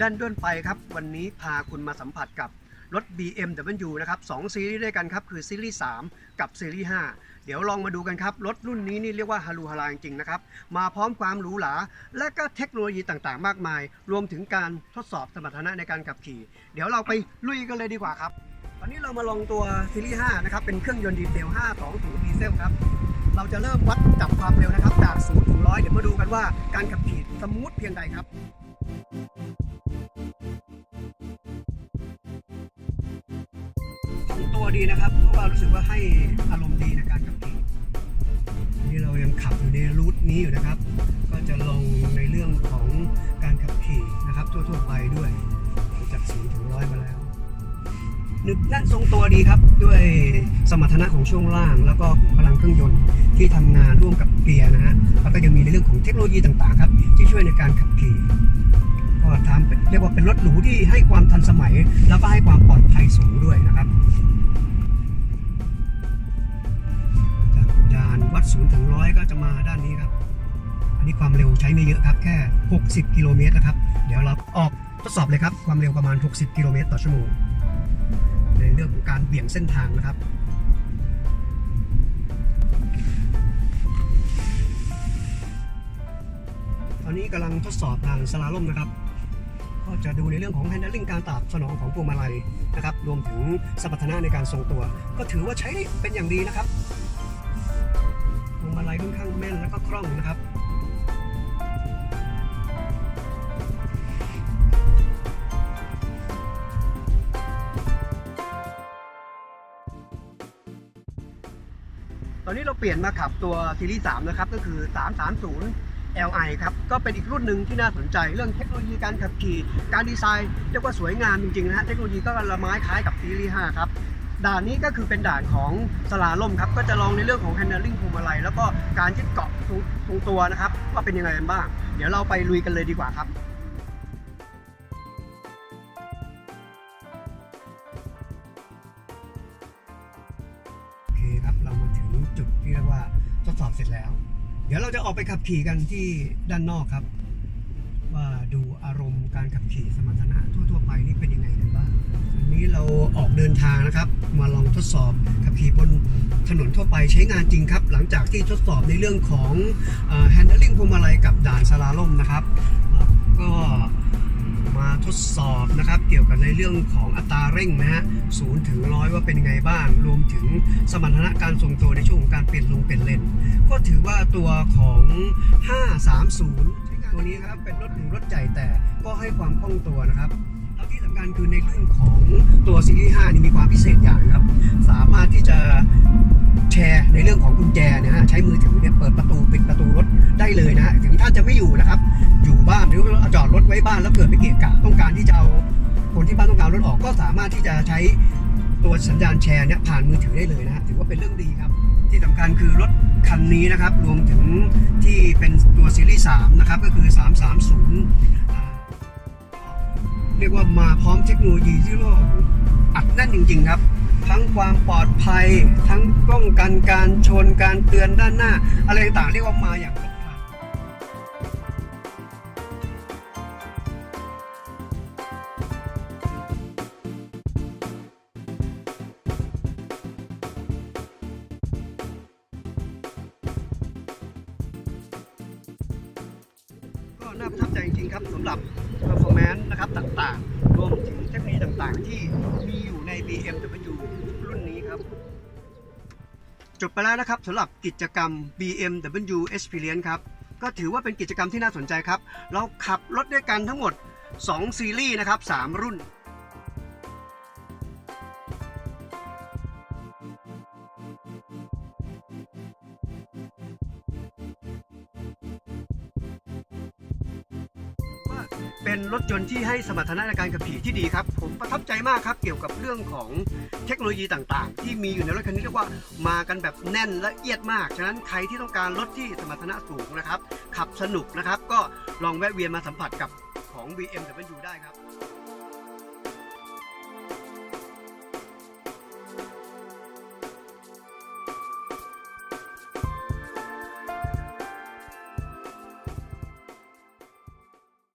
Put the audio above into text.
ด้านด้วนไปครับ วันนี้พาคุณมาสัมผัสกับรถ BMW นะครับสองซีรีส์ด้วยกันครับ คือซีรีส์ 3 กับซีรีส์ 5 เดี๋ยวลองมาดูกันครับ รถรุ่นนี้นี่เรียกว่าฮารูฮาราจริงๆนะครับ มาพร้อมความหรูหรา และก็เทคโนโลยีต่างๆ มากมาย รวมถึงการทดสอบสมรรถนะในการขับขี่ เดี๋ยวเราไปลุยกันเลยดีกว่าครับ ตอนนี้เรามาลองตัวซีรีส์ 5 นะครับ เป็นเครื่องยนต์ดีเซล 520ดีเซลครับ เราจะเริ่มวัดจับความเร็วนะครับ จาก0ถึง100 เดี๋ยวมาดูกันว่าการขับขี่สมูทเพียงใดครับ ตัวดีนะครับ เพราะว่ารู้สึกว่าให้อารมณ์ดีในการขับขี่นี่เรายังขับอยู่ในรูทนี้อยู่นะครับ ก็จะลงในเรื่องของการขับขี่นะครับ ทั่วๆไปด้วยหลังจาก0ถึง100มาแล้วนึกนั่นทรงตัวดีครับด้วยสมรรถนะของช่วงล่าง แล้วก็พลังเครื่องยนต์ที่ทำงานร่วมกับเกียร์นะฮะแล้วก็ยังมีในเรื่องของเทคโนโลยีต่างๆครับ ที่ช่วยในการขับขี่ก็ทำเรียกว่าเป็นรถหรูที่ให้ความทันสมัย แล้วก็ให้ความปลอดภัยสูงด้วยนะครับ ศูนย์ถึงร้อยก็จะมาด้านนี้ครับ อันนี้ความเร็วใช้ไม่เยอะครับ แค่ 60 กิโลเมตรนะครับ เดี๋ยวเราออกทดสอบเลยครับ ความเร็วประมาณ 60 กิโลเมตรต่อชั่วโมง ในเรื่องของการเบี่ยงเส้นทางนะครับตอนนี้กำลังทดสอบทางสลาล่มนะครับ ก็จะดูในเรื่องของ handling การตอบสนองของพวงมาลัยนะครับ รวมถึงสมรรถนะในการทรงตัว ก็ถือว่าใช้เป็นอย่างดีนะครับ ล้องนะครับ ตอนนี้เราเปลี่ยนมาขับตัวซีรีส์3นะครับ ก็คือ 330 Li ครับ ก็เป็นอีกรุ่นหนึ่งที่น่าสนใจเรื่องเทคโนโลยีการขับขี่ การดีไซน์เรียกว่าสวยงามจริงๆนะฮะ เทคโนโลยีก็ละไม้คล้ายกับซีรีส์5ครับ ด่านนี้ก็คือเป็นด่านของสลาล่มครับ ก็จะลองในเรื่องของ handling พวงมาลัยแล้วก็การยึดเกาะตรงตรงตัวนะครับ ว่าเป็นยังไงกันบ้าง เดี๋ยวเราไปลุยกันเลยดีกว่าครับโอเคครับเรามาถึงจุดที่เรียกว่าทดสอบเสร็จแล้ว เดี๋ยวเราจะออกไปขับขี่กันที่ด้านนอกครับ ว่าดูอารมณ์การขับขี่สมรรถนะทั่วๆไปนี่เป็นยังไงกันบ้างอันนี้เราออกเดินทางนะครับ มาลองทดสอบขับขี่บนถนนทั่วไปใช้งานจริงครับ หลังจากที่ทดสอบในเรื่องของ handling พวงมาลัยกับด่านสลาล่มนะครับแล้วก็มาทดสอบนะครับเกี่ยวกับในเรื่องของอัตราเร่งนะฮะศูนย์ถึงร้อยว่าเป็นยังไงบ้าง รวมถึงสมรรถนะการทรงตัวในช่วงของการเปลี่ยนลงเปลี่ยนเลนก็ถือว่าตัวของ 530 ตัวนี้ครับเป็นรถหรูรถใหญ่แต่ก็ให้ความคล่องตัวนะครับแล้วที่สำคัญคือในเรื่องของตัวซีรีส์5นี่มีความพิเศษอย่างครับ สามารถที่จะแชร์ในเรื่องของกุญแจนะฮะใช้มือถือเนี่ยเปิดประตูปิดประตูรถได้เลยนะฮะถึงท่านจะไม่อยู่นะครับ อยู่บ้านหรือจอดรถไว้บ้านแล้วเกิดไปเกะกะต้องการที่จะเอาคนที่บ้านต้องการรถออกก็สามารถที่จะใช้ตัวสัญญาณแชร์เนี่ยผ่านมือถือได้เลยนะฮะถือว่าเป็นเรื่องดีครับ ที่สำคัญคือรถคันนี้นะครับ รวมถึงที่เป็นตัวซีรีส์3นะครับ ก็คือ 330 เรียกว่ามาพร้อมเทคโนโลยีที่ว่าอัดแน่นจริง ๆ ครับ ทั้งความปลอดภัย ทั้งป้องกันการชนการเตือนด้านหน้า อะไรต่างๆเรียกว่ามาอย่างครบ น่าประทับใจจริงๆครับสำหรับ performance นะครับต่างๆ รวมถึงเทคโนโลยีต่างๆ ที่มีอยู่ใน BMW รุ่นนี้ครับจบไปแล้วนะครับสำหรับกิจกรรม BMW Experience ครับ ก็ถือว่าเป็นกิจกรรมที่น่าสนใจครับ เราขับรถด้วยกันทั้งหมด 2 ซีรีส์นะครับ 3 รุ่น เป็นรถยนต์ที่ให้สมรรถนะในการขับขี่ที่ดีครับ ผมประทับใจมากครับเกี่ยวกับเรื่องของเทคโนโลยีต่างๆ ที่มีอยู่ในรถคันนี้เรียกว่ามากันแบบแน่นและเอียดมาก ฉะนั้นใครที่ต้องการรถที่สมรรถนะสูงนะครับ ขับสนุกนะครับ ก็ลองแวะเวียนมาสัมผัสกับของ BMW ได้ครับ